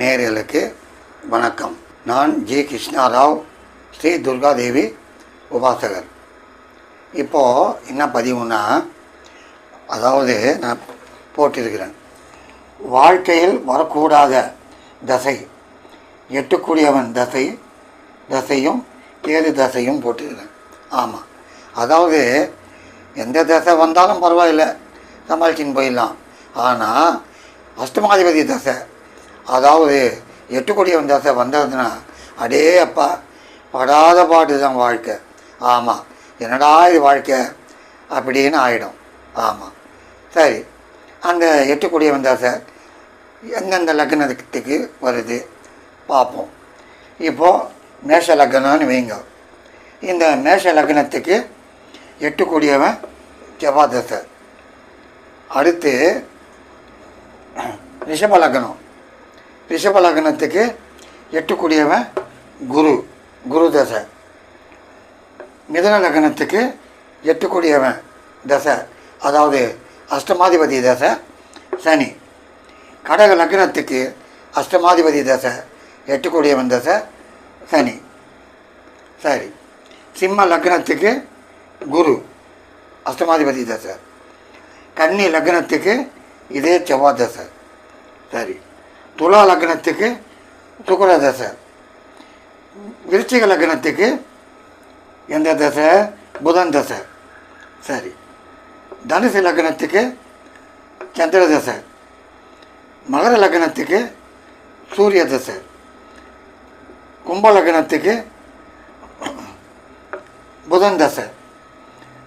நேர்களுக்கு வணக்கம். நான் ஜி. கிருஷ்ணாராவ் ஸ்ரீ துர்காதேவி உபாசகர். இப்போது என்ன பதிவுனா அதாவது நான் போட்டிருக்கிறேன். வாழ்க்கையில் வரக்கூடாத தசை எட்டுக்கூடியவன் தசை தசையும் ஏது தசையும் போட்டிருக்கிறேன். ஆமாம் அதாவது எந்த தசை வந்தாலும் பரவாயில்லை. சமாளிச்சின்னு போயிடலாம். ஆனால் அஷ்டமாதிபதி தசை அதாவது எட்டுக்குடிய வந்தாசை வந்ததுன்னா அடே அப்பா படாத பாட்டு தான் வாழ்க்கை. ஆமாம் என்னடா இது வாழ்க்கை? அப்படின்னு ஆகிடும் ஆமாம் சரி அந்த எட்டுக்குடிய வந்தாசை எந்தெந்த லக்னத்துக்கு வருது? பார்ப்போம் இப்போது மேஷ லக்னம்னு வைங்க. இந்த மேஷ லக்னத்துக்கு எட்டுக்கூடியவன் செவ்வாய் தசை அடுத்து ரிஷப லக்னம். ரிஷப லக்னத்துக்கு எட்டுக்கூடியவன் குரு குரு தசை. மிதுன லக்னத்துக்கு எட்டுக்கூடியவன் தசை. அதாவது அஷ்டமாதிபதி தசை சனி. கடக லக்னத்துக்கு அஷ்டமாதிபதி தசை எட்டுக்கூடியவன் தசை சனி. சரி. சிம்ம லக்னத்துக்கு குரு அஷ்டமாதிபதி தசை. கன்னி லக்னத்துக்கு இதே செவ்வாய் தசை. சரி. துலா லக்னத்துக்கு சுக்கர தசை. விருச்சிக லக்னத்துக்கு எந்த தசை? புதன் தசை. சரி. தனுசு லக்னத்துக்கு சந்திர தசை. மகர லக்னத்துக்கு சூரிய தசை. கும்ப லக்னத்துக்கு புதன் தசை.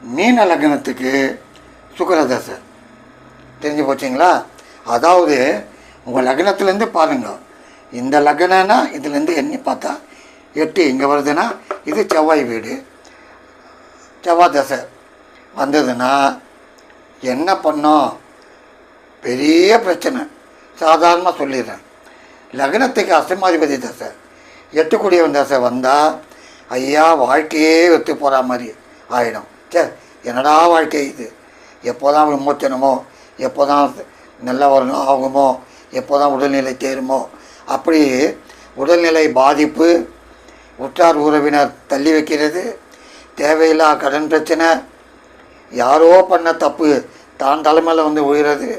மீன லக்னத்துக்கு சுக்கர தசை. தெரிஞ்சு போச்சிங்களா? அதாவது உங்கள் லக்னத்துலேருந்து பாருங்க. இந்த லக்னம்னா இதுலேருந்து எண்ணி பார்த்தா எட்டு இங்கே வருதுன்னா இது செவ்வாய் வீடு. செவ்வாய் தசை வந்ததுன்னா என்ன பண்ணோம்? பெரிய பிரச்சனை. சாதாரணமாக சொல்லிடுறேன். லக்னத்துக்கு அசமாதிபதி தசை. எட்டுக்குடியவன் தசை வந்தால் ஐயா வாழ்க்கையே வெத்து போகிற மாதிரி ஆகிடும் சே என்னடா வாழ்க்கை இது? எப்போ தான் விமோச்சனமோ எப்போ தான் நல்ல வரணும் ஆகுமோ எப்போ தான் உடல்நிலை தேருமோ அப்படி உடல்நிலை பாதிப்பு உற்றார் உறவினர் தள்ளி வைக்கிறது. தேவையில்லா கடன் பிரச்சனை யாரோ பண்ண தப்பு தான் தலைமையில் வந்து விழுகிறது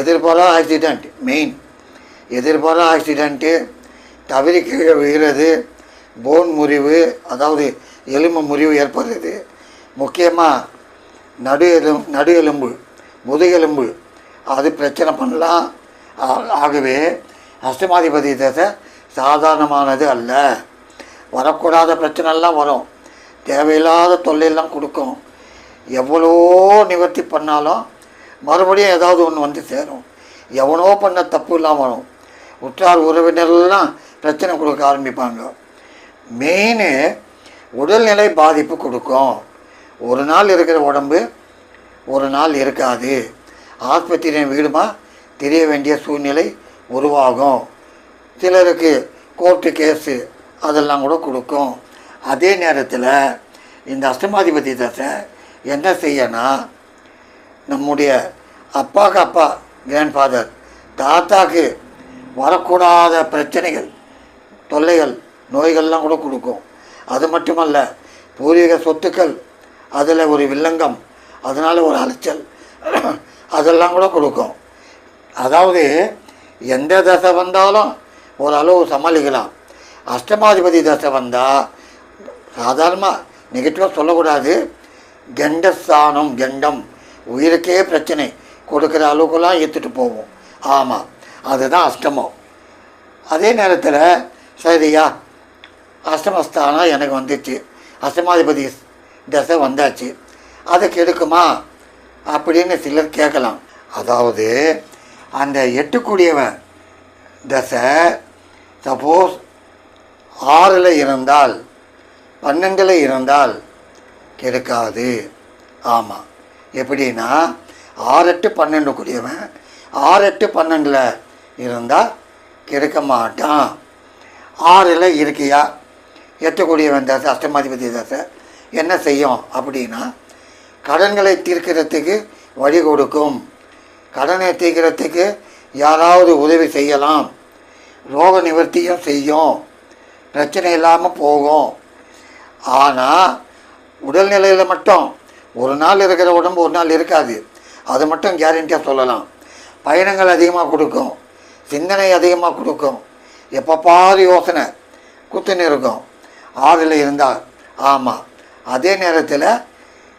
எதிர்பாரா ஆக்சிடெண்ட் மெயின் எதிர்பாரா ஆக்சிடெண்ட்டு தவறி கீழே விழுகிறது. போன் முறிவு அதாவது எலும்பு முறிவு ஏற்படுறது முக்கியமாக நடு எலும் நடு எலும்பு முதுகெலும்பு அது பிரச்சனை பண்ணலாம். ஆகவே அஷ்டமாதிபதி தசை சாதாரணமானது அல்ல. வரக்கூடாத பிரச்சனைலாம் வரும். தேவையில்லாத தொல்லையெல்லாம் கொடுக்கும். எவ்வளோ நிவர்த்தி பண்ணாலும் மறுபடியும் ஏதாவது ஒன்று வந்து சேரும். எவனோ பண்ண தப்பு இல்லாமல் வரும். உற்றார் உறவினர்லாம் பிரச்சனை கொடுக்க ஆரம்பிப்பாங்க. மெயின் உடல்நிலை பாதிப்பு கொடுக்கும். ஒரு நாள் இருக்கிற உடம்பு ஒரு நாள் இருக்காது. ஆஸ்பத்திரியின் வீடுமா தெரிய வேண்டிய சூழ்நிலை உருவாகும். சிலருக்கு கோர்ட்டு கேஸு அதெல்லாம் கூட கொடுக்கும். அதே நேரத்தில் இந்த அஷ்டமாதிபதி தசை என்ன செய்யணும் நம்முடைய அப்பாவுக்கு அப்பா கிராண்ட் ஃபாதர் தாத்தாக்கு வரக்கூடாத பிரச்சனைகள் தொல்லைகள் நோய்கள்லாம் கூட கொடுக்கும். அது மட்டுமல்ல பூர்வீக சொத்துக்கள் அதில் ஒரு வில்லங்கம் அதனால் ஒரு அலைச்சல் அதெல்லாம் கூட கொடுக்கும். அதாவது எந்த தசை வந்தாலும் ஓரளவு சமாளிக்கலாம். அஷ்டமாதிபதி தசை வந்தால் சாதாரணமாக நெகட்டிவாக சொல்லக்கூடாது. கெண்டஸ்தானம் கெண்டம். உயிருக்கே பிரச்சனை. கொடுக்குற அளவுக்குலாம் ஏற்றுட்டு போவோம். ஆமாம் அதுதான் அஷ்டமம். அதே நேரத்தில் சரியா அஷ்டமஸ்தானம் எனக்கு வந்துச்சு. அஷ்டமாதிபதி தசை வந்தாச்சு. அதை கெடுக்குமா அப்படின்னு சிலர் கேட்கலாம். அதாவது அந்த எட்டுக்கூடியவன் தசை சப்போஸ் ஆறில் இருந்தால் பன்னெண்டில் இருந்தால் கெடுக்காது. ஆமாம் எப்படின்னா ஆறு எட்டு பன்னெண்டு கூடியவன் ஆறு எட்டு பன்னெண்டில் இருந்தால் கெடுக்க மாட்டான். ஆறில் இருக்கியா? எட்டக்கூடியவன் தசை அஷ்டமாதிபதி தசை என்ன செய்யும் அப்படின்னா கடன்களை தீர்க்கிறதுக்கு வழி கொடுக்கும். கடனை தீர்க்கிறதுக்கு யாராவது உதவி செய்யலாம். ரோக நிவர்த்தியும் செய்யும். பிரச்சனை இல்லாமல் போகும். ஆனால் உடல்நிலையில் மட்டும் ஒரு நாள் இருக்கிற உடம்பு ஒரு நாள் இருக்காது. அது மட்டும் கேரண்டியாக சொல்லலாம். பயணங்கள் அதிகமாக கொடுக்கும். சிந்தனை அதிகமாக கொடுக்கும். எப்போ பாரு யோசனை. குத்துன்னு இருக்கும். ஆறில் இருந்தால் ஆமாம் அதே நேரத்தில்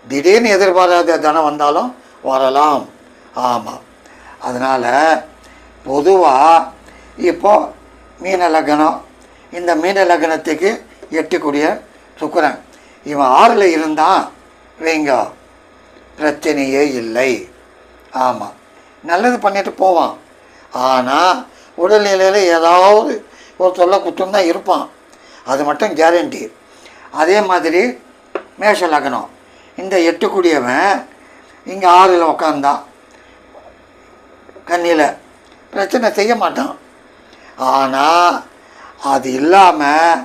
திடீர்னு எதிர்பாராத தனம் வந்தாலும் வரலாம். ஆமாம் அதனால் பொதுவாக இப்போ மீன லக்னம் இந்த மீன லக்னத்துக்கு எட்டுக்கூடிய சுக்கரன். இவன் ஆறில் இருந்தான் வைங்க பிரச்சனையே இல்லை. ஆமாம் நல்லது பண்ணிட்டு போவான். ஆனால் உடல்நிலையில் ஏதாவது ஒரு தொல்லை குற்றம் தான் இருப்பான். அது மட்டும் கேரண்டி அதே மாதிரி மேஷ லக்னம். இந்த எட்டுக்குடியவன் இங்கே ஆறில் உக்காந்தான் கண்ணியில் பிரச்சனை செய்ய மாட்டான். ஆனால் அது இல்லாமல்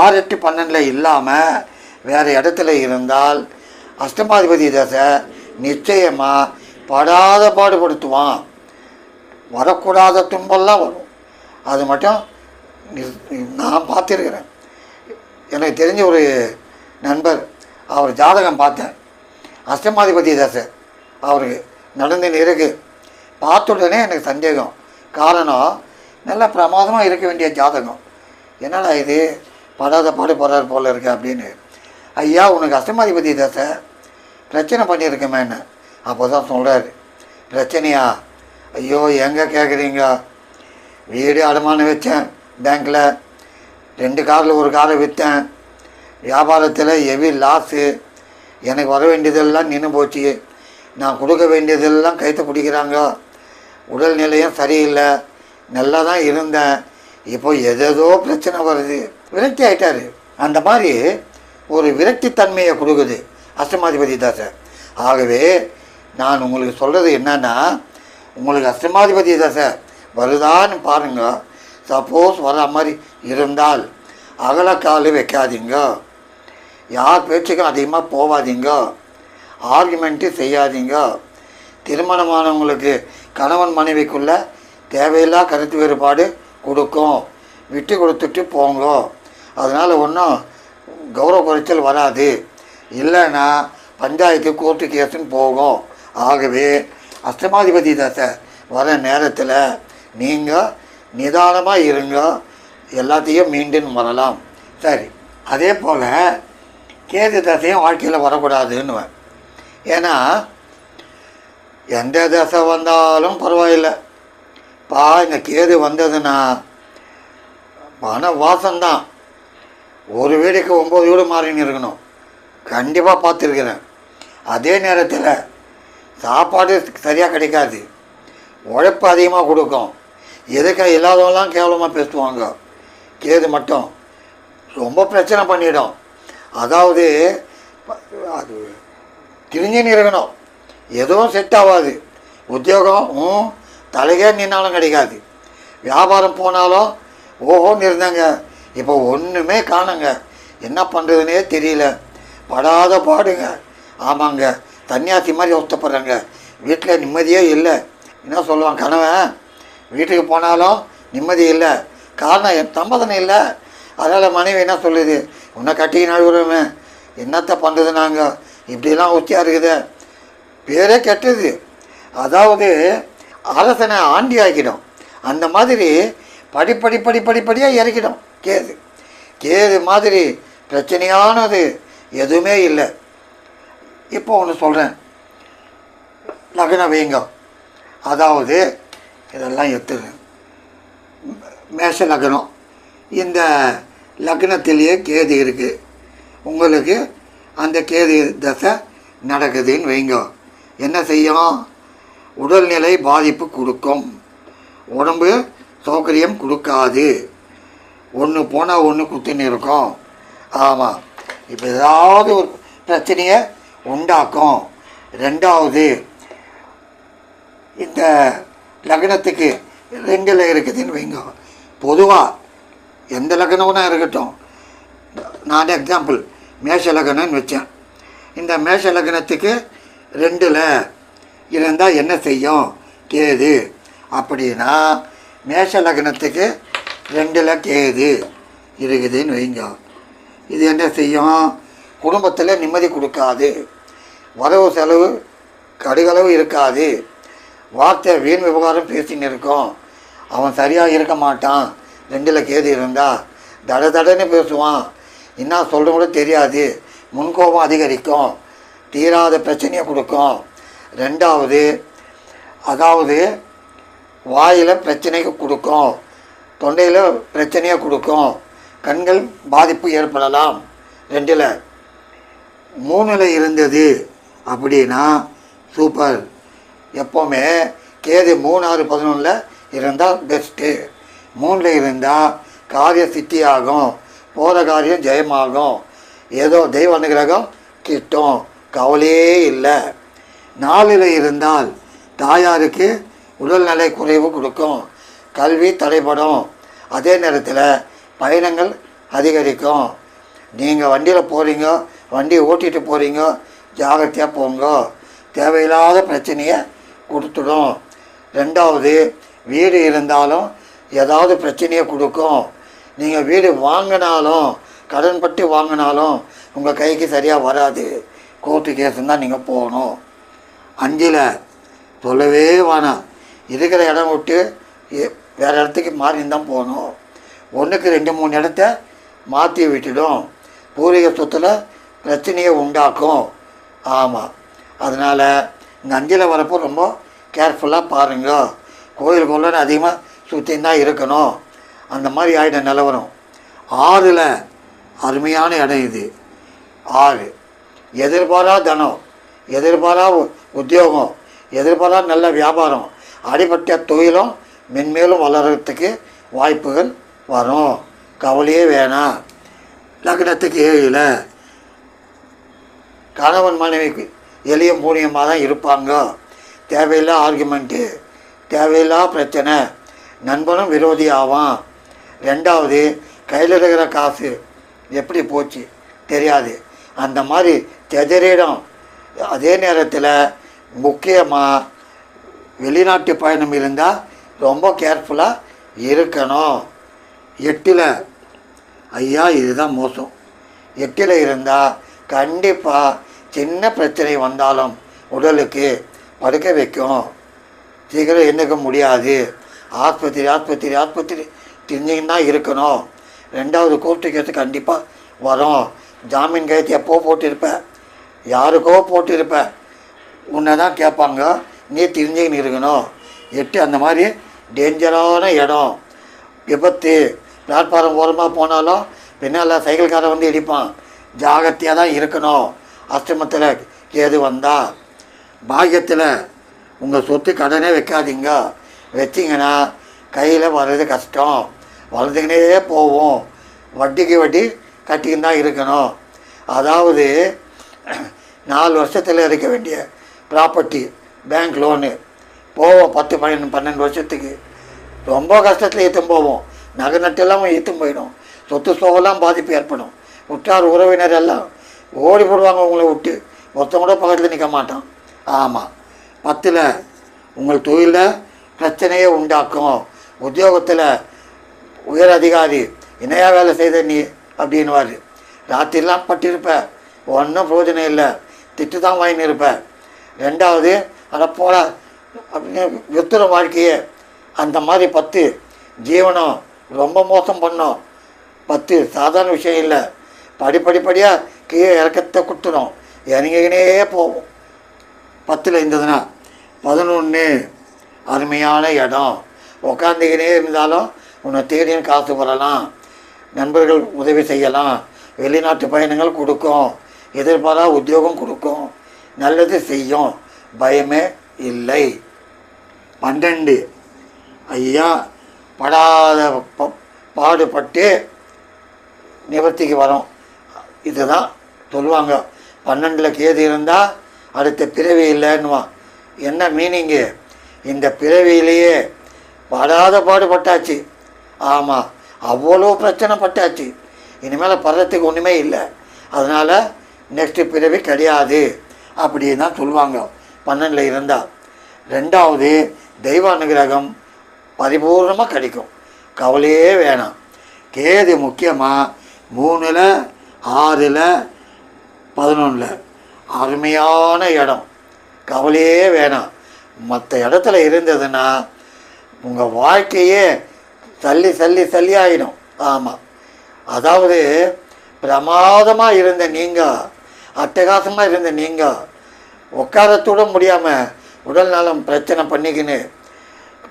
ஆறு எட்டு பன்னெண்டில் இல்லாமல் வேறு இடத்துல இருந்தால் அஷ்டமாதிபதி தசை நிச்சயமாக படாத பாடுபடுத்துவான். வரக்கூடாத துன்பெல்லாம் வரும். அது மட்டும் நான் பார்த்துருக்கிறேன். எனக்கு தெரிஞ்ச ஒரு நண்பர் அவர் ஜாதகம் பார்த்தேன் அஷ்டமாதிபதி தசை அவருக்கு நடந்து இருக்குது பார்த்த உடனே எனக்கு சந்தேகம். காரணம் நல்ல பிரமாதமாக இருக்க வேண்டிய ஜாதகம். என்னடா இது? படாத பாடு போகிறார் போல் இருக்கு அப்படின்னு. ஐயா உனக்கு அஷ்டமாதிபதி தசை. பிரச்சனை பண்ணியிருக்கமேன்னு அப்போ தான் சொல்கிறாரு பிரச்சனையா? ஐயோ எங்கே கேட்குறீங்க வீடு அடமானம் வச்சேன் பேங்க்கில் ரெண்டு காரில் ஒரு காரை விற்றேன் வியாபாரத்தில் ஹெவி லாஸு எனக்கு வர வேண்டியதெல்லாம் நின்று போச்சு. நான் கொடுக்க வேண்டியதெல்லாம் கைத்த பிடிக்கிறாங்க. உடல்நிலையும் சரியில்லை. நல்லா தான் இருந்தேன். இப்போ எதேதோ பிரச்சனை வருது. விரக்தி ஆயிட்டாரு. அந்த மாதிரி ஒரு விரக்தி தன்மையை கொடுக்குது அஷ்டமாதிபதி தசை. ஆகவே நான் உங்களுக்கு சொல்கிறது என்னன்னா உங்களுக்கு அஷ்டமாதிபதி தசை வருதான்னு பாருங்க. சப்போஸ் வர மாதிரி இருந்தால் அகலக்கால் வைக்காதீங்க. யார் பேச்சுக்கும் அதிகமாக போகாதீங்க ஆர்குமெண்ட்டு செய்யாதீங்க. திருமணமானவங்களுக்கு கணவன் மனைவிக்குள்ள தேவையில்லா கருத்து வேறுபாடு கொடுக்கும். விட்டு கொடுத்துட்டு போங்க. அதனால் ஒன்றும் கௌரவ குறைச்சல் வராது. இல்லைன்னா பஞ்சாயத்து கோர்ட்டு கேஸுன்னு போகும். ஆகவே அஷ்டமாதிபதி தசை வர நேரத்தில் நீங்கள் நிதானமாக இருங்க. எல்லாத்தையும் மீண்டும் வரலாம். சரி. அதே போல் கேது தசையும் வாழ்க்கையில் வரக்கூடாதுன்னுவேன். ஏன்னா எந்த தசை வந்தாலும் பரவாயில்லை பா இந்த கேது வந்ததுன்னா பண வாசம்தான் ஒரு வீடுக்கு ஒம்பது வீடு மாறின்னு இருக்கணும் கண்டிப்பாக பார்த்துருக்குறேன் அதே நேரத்தில் சாப்பாடு சரியாக கிடைக்காது உழைப்பு அதிகமாக கொடுக்கும் எதுக்கு இல்லாதவங்களாம் கேவலமாக பேசுவாங்க கேது மட்டும் ரொம்ப பிரச்சனை பண்ணிடும் அதாவது அது திரிஞ்சுன்னு இருக்கணும் எதுவும் செட் ஆகாது உத்தியோகம் ம், தலைகே நின்னாலும் கிடைக்காது. வியாபாரம் போனாலும் ஓஹோன்னு இருந்தாங்க. இப்போ ஒன்றுமே காணுங்க. என்ன பண்ணுறதுனே தெரியல. படாத பாடுங்க. ஆமாங்க. தன்னியாசி மாதிரி ஒத்தப்படுறாங்க வீட்டில் நிம்மதியே இல்லை. என்ன சொல்லுவான் கணவன்? வீட்டுக்கு போனாலும் நிம்மதி இல்லை. காரணம் என் சம்மதனை இல்லை. அதனால் மனைவி என்ன சொல்லுது? உன்னை கட்டி நழுவுறமே என்னத்தை பண்ணுறது நாங்கள் இப்படிலாம் உச்சியாக இருக்குது பேரே கெட்டது. அதாவது அரசனை ஆண்டி ஆக்கிடும். அந்த மாதிரி படிப்படி படி படிப்படியாக இறக்கிடும் கேது. கேது மாதிரி பிரச்சனையானது எதுவுமே இல்லை. இப்போ ஒன்று சொல்கிறேன் லக்ன வீங்கம் அதாவது இதெல்லாம் எத்துது மேஷ லக்னம். இந்த லக்னத்திலேயே கேது இருக்குது உங்களுக்கு அந்த கேது தசை நடக்குதுன்னு வைங்க. என்ன செய்யும்? உடல்நிலை பாதிப்பு கொடுக்கும். உடம்பு சௌகரியம் கொடுக்காது. ஒன்று போனால் ஒன்று குத்துன்னு இருக்கும். ஆமாம் இப்போ ஏதாவது ஒரு பிரச்சனையை உண்டாக்கும். ரெண்டாவது இந்த லக்னத்துக்கு ரெண்டில் இருக்குதுன்னு வைங்க. பொதுவாக எந்த லக்னம்னா இருக்கட்டும். நான் எக்ஸாம்பிள் மேஷ லக்னம்னு வச்சேன். இந்த மேஷ லக்னத்துக்கு ரெண்டில் இருந்தால் என்ன செய்யும்? கேது. அப்படின்னா மேஷ லக்னத்துக்கு ரெண்டில் கேது இருக்குதுன்னு வைங்க. இது என்ன செய்யும்? குடும்பத்தில் நிம்மதி கொடுக்காது. வரவு செலவு கடுகளவு இருக்காது. வார்த்தை வீண் விவகாரம் பேசின்னு இருக்கும். அவன் சரியாக இருக்க மாட்டான். ரெண்டில் கேது இருந்தால் தட தடன்னு பேசுவான். என்ன சொல்கிற கூட தெரியாது. முன்கோபம் அதிகரிக்கும். தீராத பிரச்சனையை கொடுக்கும். ரெண்டாவது அதாவது வாயில் பிரச்சனைக்கு கொடுக்கும். தொண்டையில் பிரச்சனையை கொடுக்கும். கண்கள் பாதிப்பு ஏற்படலாம். ரெண்டில் மூணில் இருந்தது அப்படின்னா சூப்பர் எப்போவுமே கேது மூணு ஆறு பதினொன்றில் இருந்தால் பெஸ்ட்டு மூணில் இருந்தால் காரிய சித்தி ஆகும் போகிற காரியம் ஜெயமாகும். ஏதோ தெய்வ அனுகிரகம் கிட்டும். கவலையே இல்லை. நாளில் இருந்தால் தாயாருக்கு உடல்நலை குறைவு கொடுக்கும். கல்வி தடைப்படும் அதே நேரத்தில் பயணங்கள் அதிகரிக்கும். நீங்கள் வண்டியில் போகிறீங்க வண்டியை ஓட்டிகிட்டு போகிறீங்க ஜாகிரதையாக போங்க. தேவையில்லாத பிரச்சனையை கொடுத்துடும். ரெண்டாவது வீடு இருந்தாலும் ஏதாவது பிரச்சனையை கொடுக்கும். நீங்கள் வீடு வாங்கினாலும் கடன் பட்டு வாங்கினாலும் உங்கள் கைக்கு சரியாக வராது. கோர்ட்டு கேஸுன்னு தான் நீங்கள் போகணும். அஞ்சில் சொல்லவே வேணாம். இருக்கிற இடம் விட்டு வேறு இடத்துக்கு மாறின்னு தான் போகணும். ஒன்றுக்கு ரெண்டு மூணு இடத்த மாற்றி விட்டுடும். பூர்வீக சொத்தில் பிரச்சனையை உண்டாக்கும். ஆமாம் அதனால் இந்த அஞ்சில் வரப்போ ரொம்ப கேர்ஃபுல்லாக பாருங்க. கோயிலுக்குள்ள அதிகமாக சுற்றி தான் இருக்கணும். அந்த மாதிரி ஆகிட நிலவரம். ஆறில் அருமையான இடம் இது. ஆறு. எதிர்பாரா தனம் எதிர்பாரா உ- உத்தியோகம் எதிர்பாரா நல்ல வியாபாரம் அடிப்பட்ட தொழிலும் மென்மேலும் வளர்கிறதுக்கு வாய்ப்புகள் வரும். கவலையே வேணாம் லக்னத்துக்கு ஏழில். கணவன் மனைவிக்கு எளிய மூலியமாக தான் இருப்பாங்க. தேவையில்லா ஆர்குமெண்ட்டு தேவையில்லா பிரச்சனை. நண்பனும் விரோதி ஆவான். ரெண்டாவது கையில் இருக்கிற காசு எப்படி போச்சு? தெரியாது. அந்த மாதிரி தெதறிடும் அதே நேரத்தில் முக்கியமாக வெளிநாட்டு பயணம் இருந்தால் ரொம்ப கேர்ஃபுல்லாக இருக்கணும். எட்டில் ஐயா இதுதான் மோசம். எட்டில் இருந்தால் கண்டிப்பாக சின்ன பிரச்சனை வந்தாலும் உடலுக்கு படுக்க வைக்கும். சீக்கிரம் எண்ணுக்க முடியாது. ஆஸ்பத்திரி ஆஸ்பத்திரி ஆஸ்பத்திரி தெரிஞ்சுக்கின்னு தான் இருக்கணும். ரெண்டாவது கூப்பிட்டு கேட்டு கண்டிப்பாக வரும். ஜாமீன் கையெழுத்து எப்போ போட்டிருப்ப? யாருக்கோ போட்டிருப்ப. உன்னை தான் கேட்பாங்க நீ தெரிஞ்சுக்கின்னு இருக்கணும். எட்டு அந்த மாதிரி டேஞ்சரான இடம். விபத்து. பிளாட்ஃபாரம் ஓரமாக போனாலும் பின்னால் சைக்கிள்காரன் வந்து இடிப்பான். ஜாகிரதையாக தான் இருக்கணும். அஷ்டமத்தில் கேது வந்தால் பாக்கியத்தில் உங்கள் சொத்து கடனே வைக்காதீங்க. வச்சிங்கன்னா கையில் வர்றது கஷ்டம். வளர்ந்துக்கினே போவோம். வட்டிக்கு வட்டி கட்டிக்கின்னு தான் இருக்கணும். அதாவது நாலு வருஷத்தில் இருக்க வேண்டிய ப்ராப்பர்ட்டி பேங்க் லோனு போவோம் பத்து பன்னெண்டு பன்னெண்டு வருஷத்துக்கு. ரொம்ப கஷ்டத்தில் ஏற்றும் போவோம். நகை நட்டெல்லாம் ஏற்றும் போயிடும். சொத்து சோகெல்லாம் பாதிப்பு ஏற்படும். உற்றார் உறவினர் எல்லாம் ஓடி போடுவாங்க உங்களை விட்டு. ஒருத்தன் கூட பக்கத்தில் நிற்க மாட்டான். ஆமாம் பத்தில் உங்கள் தொழிலில் பிரச்சனையை உண்டாக்கும். உத்தியோகத்தில் உயர் அதிகாரி இணையாக வேலை செய்த நீ அப்படின்வார் ராத்திரிலாம் பட்டிருப்ப. ஒன்றும் பிரயோஜனம் இல்லை. திட்டு தான் வாங்கின்னு இருப்பேன் ரெண்டாவது அட போல அப்படின்னு வித்துற வாழ்க்கையே. அந்த மாதிரி பத்து ஜீவனம் ரொம்ப மோசம் பண்ணோம். பத்து சாதாரண விஷயம் இல்லை. படிப்படிப்படியாக கீழே இறக்கத்தை கொடுத்துடும் இறங்கினே போகும் பத்தில் இருந்ததுன்னா பதினொன்று அருமையான இடம். உக்காந்துக்கினே இருந்தாலும் உன்னை தேடின்னு காசு வரலாம். நண்பர்கள் உதவி செய்யலாம். வெளிநாட்டு பயணங்கள் கொடுக்கும். எதிர்பாரா உத்தியோகம் கொடுக்கும். நல்லது செய்யும். பயமே இல்லை. பன்னெண்டு. ஐயா படாத ப- பாடுபட்டு நிவர்த்திக்கு வரும். இதுதான் சொல்லுவாங்க. பன்னெண்டில் கேது இருந்தால் அடுத்த பிறவி இல்லைன்னுவான் என்ன மீனிங்கு இந்த பிறவியிலேயே படாத பாடுபட்டாச்சு. ஆமாம் அவ்வளோ பிரச்சனை பட்டாச்சு. இனிமேல் படுறதுக்கு ஒன்றுமே இல்லை. அதனால் நெக்ஸ்ட்டு பிறவி கிடையாது அப்படின்னு தான் சொல்லுவாங்க. பன்னெண்டில் இருந்தால் ரெண்டாவது தெய்வ அனுகிரகம் பரிபூர்ணமாக கிடைக்கும். கவலையே வேணாம். கேது முக்கியமாக மூணில் ஆறில் பதினொன்றில் அருமையான இடம். கவலையே வேணாம். மற்ற இடத்துல இருந்ததுன்னா உங்கள் வாழ்க்கையே சல்லி சல்லி சல்லி ஆகிடும் ஆமாம் அதாவது பிரமாதமாக இருந்த நீங்கள் அட்டகாசமாக இருந்த நீங்கள் உட்காரத்தூட முடியாமல் உடல் நலம் பிரச்சனை பண்ணிக்கின்னு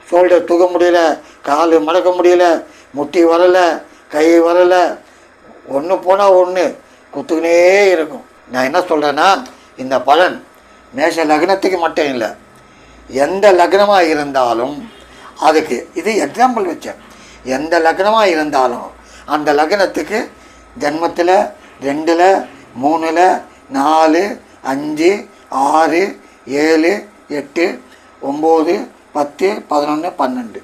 ஷோல்டர் தூக்க முடியல கால் மடக்க முடியல முட்டி வரலை கை வரலை ஒன்று போனால் ஒன்று குத்துக்கினே இருக்கும். நான் என்ன சொல்கிறேன்னா இந்த பலன் மேஷ லக்னத்துக்கு மட்டும் இல்லை எந்த லக்னமாக இருந்தாலும் அதுக்கு இது எக்ஸாம்பிள் வச்சேன். எந்த லக்னமாக இருந்தாலும் அந்த லக்னத்துக்கு ஜென்மத்தில் ரெண்டில் மூணில் நாலு அஞ்சு ஆறு ஏழு எட்டு ஒம்பது பத்து பதினொன்று பன்னெண்டு.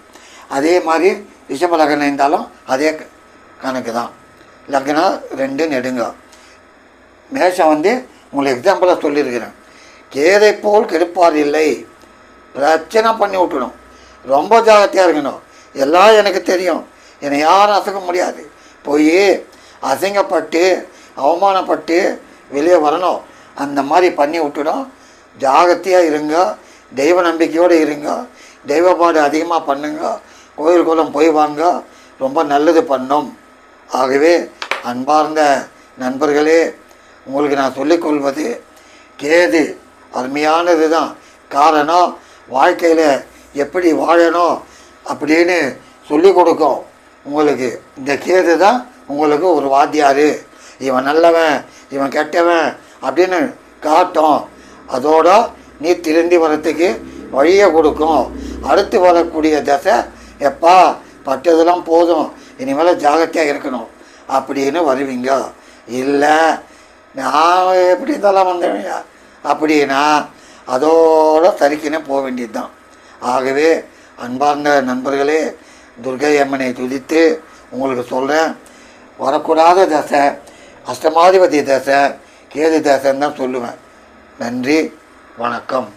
அதே மாதிரி ரிஷப லக்னம் இருந்தாலும் அதே கணக்கு தான் லக்னம் ரெண்டு நெடுங்க. மேஷம் வந்து உங்களுக்கு எக்ஸாம்பிளாக சொல்லியிருக்கிறேன். கேதை போல் கெடுப்பார் இல்லை. பிரச்சனை பண்ணி விட்டுடும். ரொம்ப ஜாகிரதையாக இருக்கணும். எல்லாம் எனக்கு தெரியும். என்னை யாரும் அசைக்க முடியாது. போய் அசிங்கப்பட்டு அவமானப்பட்டு வெளியே வரணும். அந்த மாதிரி பண்ணி விட்டுடும். ஜாகிரதையாக இருங்க. தெய்வ நம்பிக்கையோடு இருங்க. தெய்வப்பாடு அதிகமாக பண்ணுங்க. கோயில் குளம் போய் வாங்க. ரொம்ப நல்லது பண்ணும். ஆகவே அன்பார்ந்த நண்பர்களே உங்களுக்கு நான் சொல்லிக்கொள்வது கேது அருமையானது தான் காரணம் வாழ்க்கையில் எப்படி வாழணும் அப்படின்னு சொல்லி கொடுக்கும். உங்களுக்கு இந்த கேது தான் உங்களுக்கு ஒரு வாத்தியார். இவன் நல்லவன் இவன் கெட்டவன் அப்படின்னு காட்டும். அதோட நீ திருந்தி வரத்துக்கு வழியை கொடுக்கும். அடுத்து வரக்கூடிய தசை எப்பா பட்டதெல்லாம் போதும். இனிமேல் ஜாகிரதையாக இருக்கணும் அப்படின்னு வருவீங்க. இல்லை நான் எப்படி இருந்தாலும் வந்தேன்யா அப்படின்னா அதோட சரிக்கினே போக வேண்டியது தான் ஆகவே அன்பார்ந்த நண்பர்களே துர்கை அம்மனை துதித்து உங்களுக்கு சொல்கிறேன் வரக்கூடாத தசை அஷ்டமாதிபதி தசை கேது தசைன்னு தான் சொல்லுவேன். நன்றி வணக்கம்.